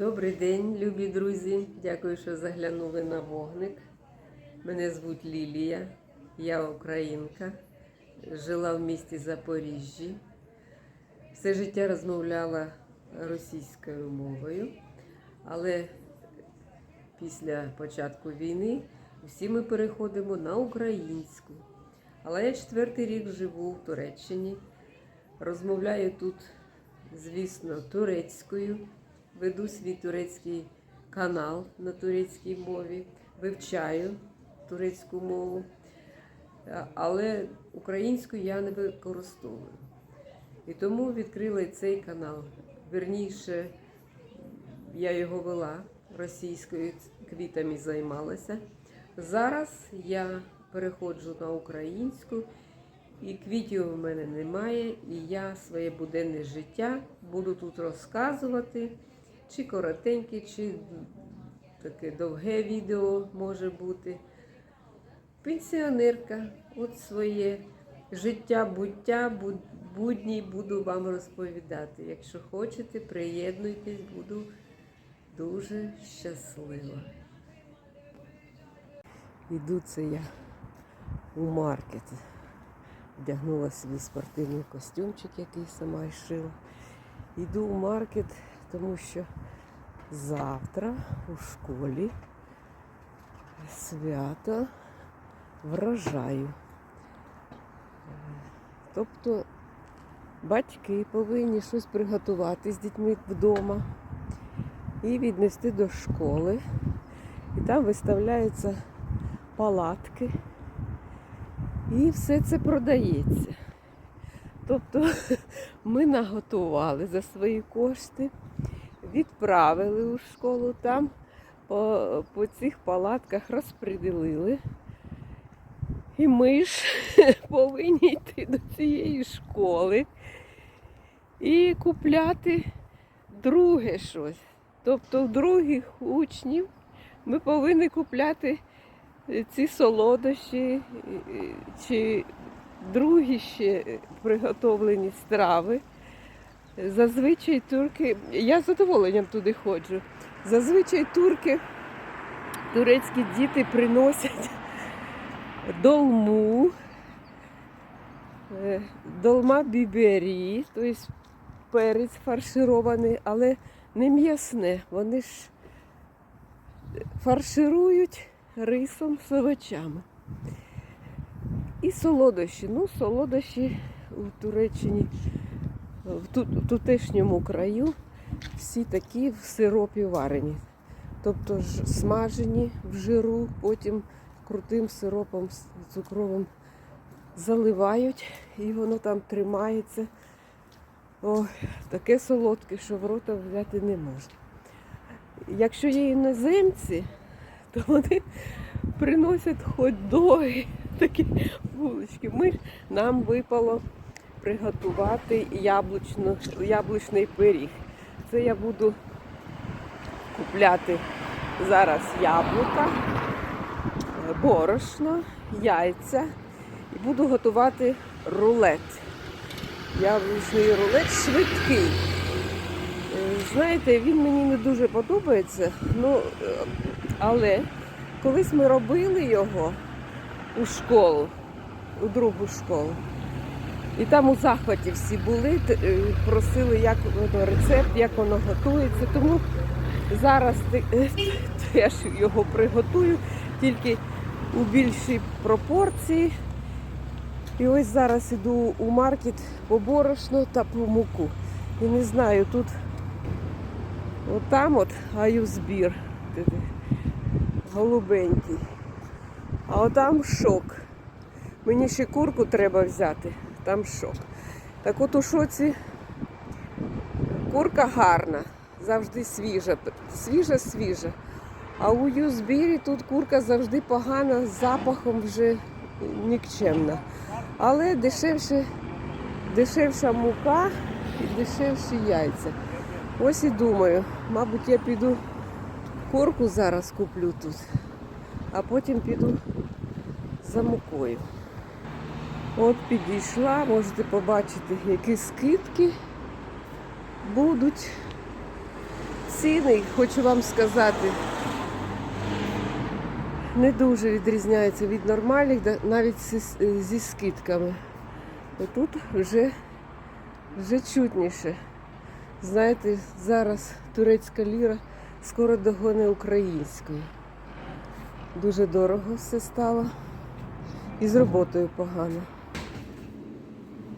Добрий день, любі друзі. Дякую, що заглянули на вогник. Мене звуть Лілія, я українка, жила в місті Запоріжжі. Все життя розмовляла російською мовою, але після початку війни всі ми переходимо на українську. Але я четвертий рік живу в Туреччині, розмовляю тут, звісно, турецькою веду свій турецький канал на турецькій мові, вивчаю турецьку мову, Е, але українську я не використовую. І тому відкрила цей канал. Вірніше, я його вела російською квітами займалася. Зараз я переходжу на українську, і квітів у мене немає, і я своє буденне життя буду тут розказувати, чи коротеньке, чи таке довге відео може бути. Пенсіонерка, от своє життя, буття, буд- будні буду вам розповідати. Якщо хочете, приєднуйтесь, буду дуже щаслива. Іду це я у маркет. Вдягнула собі спортивний костюмчик, який сама шила. Йду у маркет, тому що завтра у школі свято врожаю. Тобто батьки повинні щось приготувати з дітьми вдома і віднести до школи. І там виставляються палатки. І все це продається. Тобто ми наготували за свої кошти, відправили у школу, там по, по цих палатках розподілили. І ми ж повинні йти до цієї школи і купляти друге щось. Тобто в других учнів ми повинні купляти ці солодощі е, чи другі ще приготовлені страви. Зазвичай турки, я з задоволенням туди ходжу. Зазвичай турки, турецькі діти приносять долму, е, долма бібері, тобто перець фарширований, але не м'ясне. Вони ж фарширують рисом з овочами. І солодощі. Ну, солодощі у Туреччині, в ту- в тутешньому краю всі такі в сиропі варені. Тобто ж смажені в жиру, потім крутим сиропом цукровим заливають і воно там тримається. Ой, таке солодке, що в рота взяти не можна. Якщо є іноземці, то вони приносять хот-доги, такі булочки. Ми, нам випало приготувати яблучну, яблучний пиріг. Це я буду купляти зараз яблука, е, борошно, яйця і буду готувати рулет. Яблучний рулет швидкий. Е, Знаєте, він мені не дуже подобається, ну, е, але колись ми робили його у школу, у другу школу. І там у захваті всі були, е, просили, як воно рецепт, як воно готується. Тому зараз е, я ж його приготую тільки у більшій пропорції. І ось зараз іду у маркет по борошну та по муку. І не знаю, тут отам от аюзбір голубенький. А отам шок. Мені ще курку треба взяти, там шок. Так от у шоці курка гарна, завжди свіжа, свіжа, свіжа. А у юзбірі тут курка завжди погана, з запахом вже нікчемна. Але дешевше, дешевша мука і дешевші яйця. Ось і думаю, мабуть, я піду курку зараз куплю тут, а потім піду за мукою. От підійшла, можете побачити, які скидки будуть. ціни, хочу вам сказати, не дуже відрізняються від нормальних, навіть зі, скидками. Отут вже, вже чутніше. Знаєте, зараз турецька ліра скоро догоне української. Дуже дорого все стало. І з роботою погано.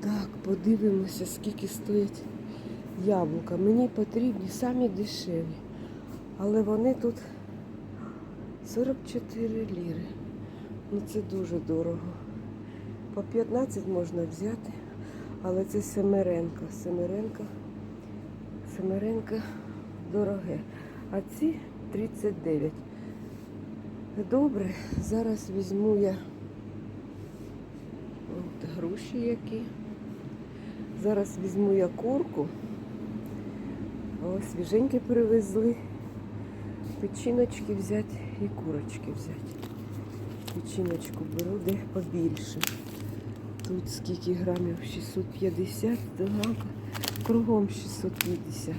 Так, подивимося, скільки стоять яблука. Мені потрібні самі дешеві. Але вони тут 44 ліри. Ну це дуже дорого. По 15 можна взяти, але це Семеренка. Семеренка, Семеренка дороге. А ці 39. Добре, зараз візьму я от груші які. Зараз візьму я курку. Ось свіженькі привезли. Печіночки взяти і курочки взяти. Печіночку беру де побільше. Тут скільки грамів? 650 грам. Кругом 650.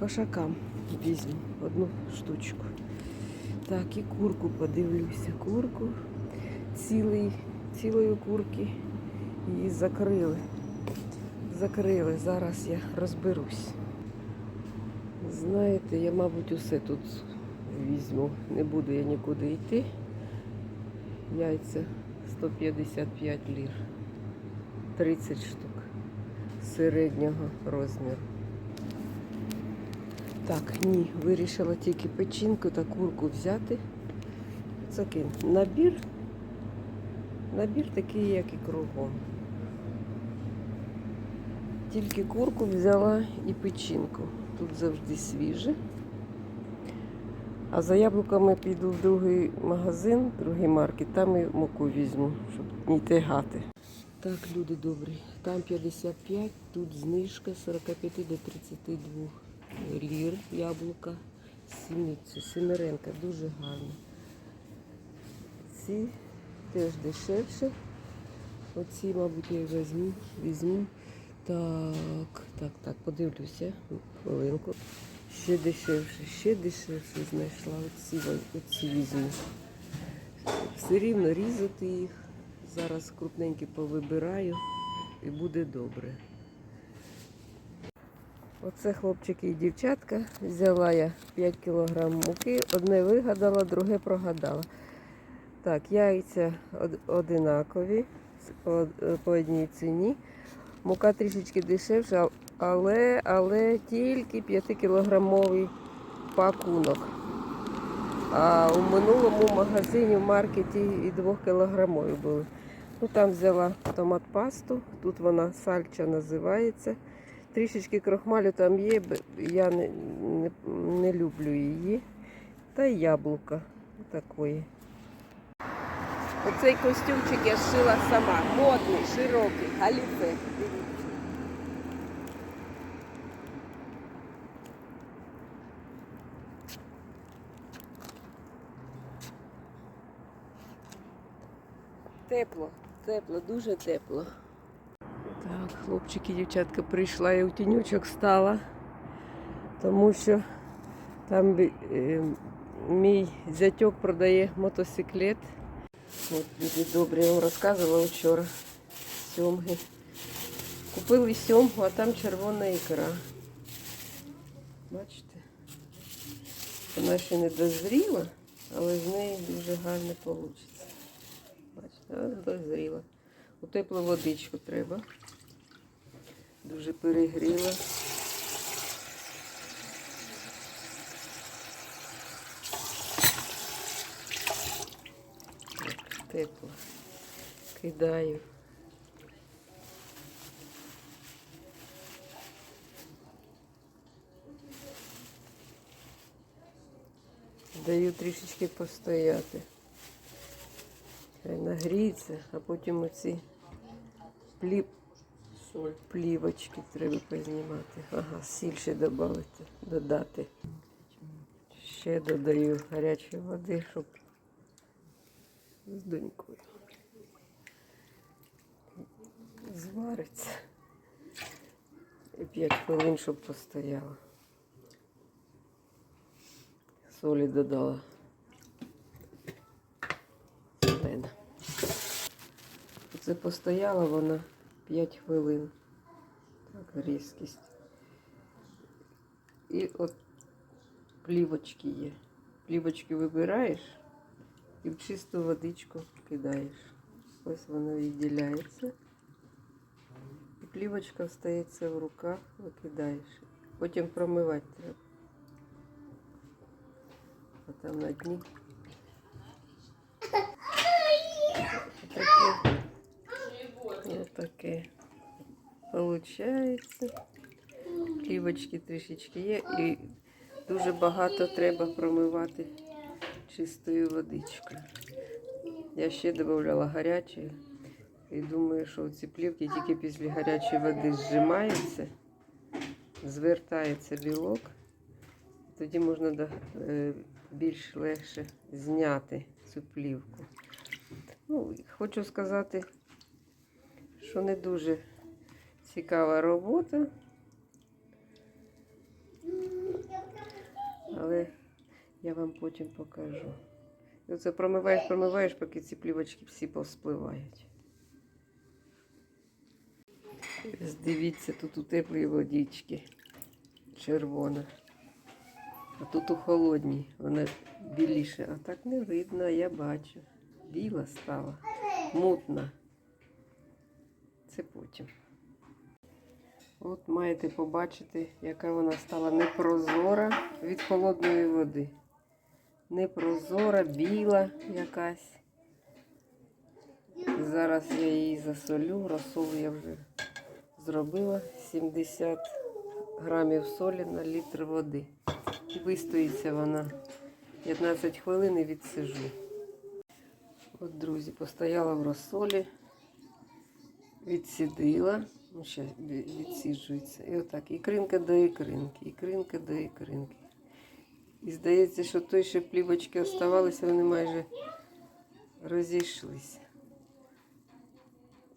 Кошакам візьму одну штучку. Так, і курку подивлюся. Курку цілий, цілої курки її закрили. Закрили. Зараз я розберусь. Знаєте, я, мабуть, усе тут візьму. Не буду я нікуди йти. Яйця 155 лір. 30 штук середнього розміру. Так, ні, вирішила тільки печінку та курку взяти. Ким? Набір. Набір такий, як і кругом. Тільки курку взяла і печінку. Тут завжди свіже. А за яблуками піду в другий магазин, другий маркет, там і муку візьму, щоб не тягати. Так, люди добрі, там 55, тут знижка з 45 до 32 лір яблука. Сіміці, семеренка, дуже гарна. Ці теж дешевше. Оці, мабуть, я візьму, візьму. Так, так, так, подивлюся. Хвилинку. Ще дешевше, ще дешевше знайшла. Оці, оці візьму. Все рівно різати їх. Зараз крупненькі повибираю і буде добре. Оце хлопчики і дівчатка. Взяла я 5 кг муки. Одне вигадала, друге прогадала. Так, яйця одинакові по, одній ціні. Мука трішечки дешевша, але, але тільки 5-кілограмовий пакунок. А у минулому магазині в маркеті і 2-кілограмові були. Ну, там взяла томат пасту, тут вона сальча називається. Трішечки крохмалю там є, я не, не, не люблю її. Та й яблука такої. Оцей костюмчик я шила сама. Модний, широкий, галіфе. Тепло, тепло, дуже тепло. Так, хлопчики, дівчатка, прийшла і у тінючок стала, тому що там е, мій зятьок продає мотоциклет. От люди добрі, я вам розказувала вчора. Сьомги. Купили сьомгу, а там червона ікра. Бачите? Вона ще не дозріла, але з неї дуже гарно вийде. Бачите, дозріла. У теплу водичку треба. Дуже перегріла. Тепло. Кидаю. Даю трішечки постояти. Хай нагріється, а потім оці плі... плівочки треба познімати. Ага, сіль ще додати, додати. Ще додаю гарячої води, щоб з донькою. Звариться. І 5 хвилин, щоб постояла. солі додала. Це постояла вона 5 хвилин. Так, різкість. І от плівочки є. Плівочки вибираєш і в чисту водичку кидаєш. Ось воно відділяється. І плівочка остається в руках, викидаєш. Потім промивати треба. А там на дні. Отаке. Отаке. Получається. Плівочки трішечки є і дуже багато треба промивати чистою водичкою. Я ще додавала гарячої. І думаю, що ці плівки тільки після гарячої води зжимаються, звертається білок. Тоді можна е, більш легше зняти цю плівку. Ну, хочу сказати, що не дуже цікава робота, але я вам потім покажу. Оце промиваєш, промиваєш, поки ці плівочки всі повспливають. Дивіться, тут у теплій водичці червона. А тут у холодній, вона біліше. А так не видно, я бачу. Біла стала, мутна. Це потім. От маєте побачити, яка вона стала непрозора від холодної води. Непрозора, біла якась. Зараз я її засолю. Розсол я вже зробила 70 грамів солі на літр води. Вистоїться вона 15 хвилин і відсижу. От, друзі, постояла в розсолі, відсідила. Ну, ще відсіджується. І отак, ікринка до ікринки, ікринка до ікринки. І здається, що той, що плівочки оставалися, вони майже розійшлися.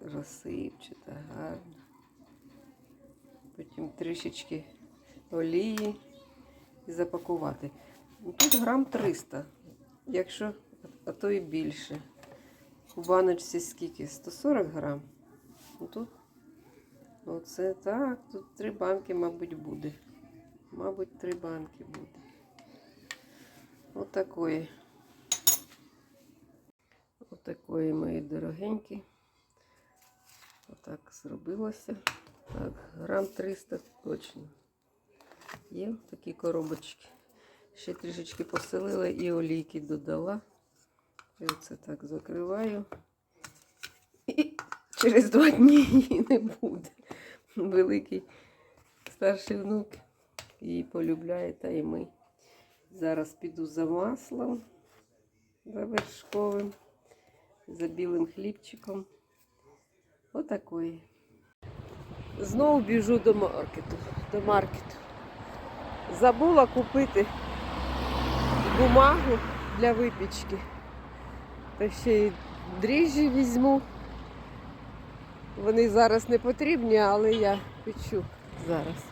Розсипчата, гарно. Потім трішечки олії і запакувати. Ну, Тут грам 300, якщо, а то і більше. У баночці скільки? 140 грам. Ну, Тут оце так, тут три банки, мабуть, буде. Мабуть, три банки буде. Отакої. Отакої, мої дорогенькі. Отак зробилося. Так, грам 300 точно. Є такі коробочки. Ще трішечки поселила і олійки додала. І оце так закриваю. Через два дні її не буде. Великий старший внук її полюбляє, та і ми. Зараз піду за маслом, за вершковим, за білим хлібчиком. Отакої. Знову біжу до маркету. До маркету. Забула купити бумагу для випічки. Та ще й дріжджі візьму. Вони зараз не потрібні, але я печу зараз.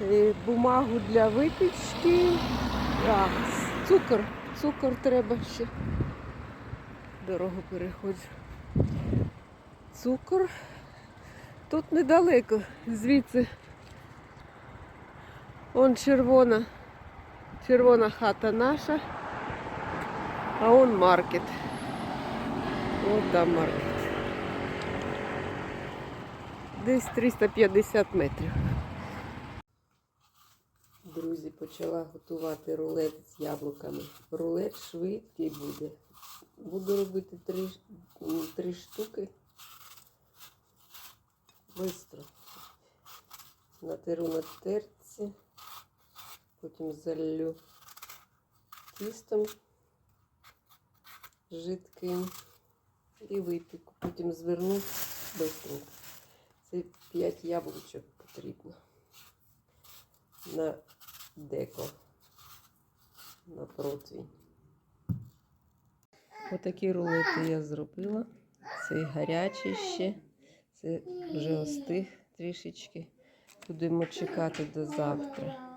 І бумагу для випічки. А, цукор. Цукор треба ще. Дорогу переходжу. Цукор. Тут недалеко, звідси. Он червона. Червона хата наша. А он маркет. От там маркет. Десь 350 метрів. Друзі, почала готувати рулет з яблуками. Рулет швидкий буде. Буду робити три, три штуки. Бистро. Натеру на терці, потім залью тістом жидким і випіку. Потім зверну бистренько. Це 5 яблучок потрібно на деко, на противінь. Отакі рулети я зробила. Це гарячий ще. Це вже остиг трішечки. Будемо чекати до завтра.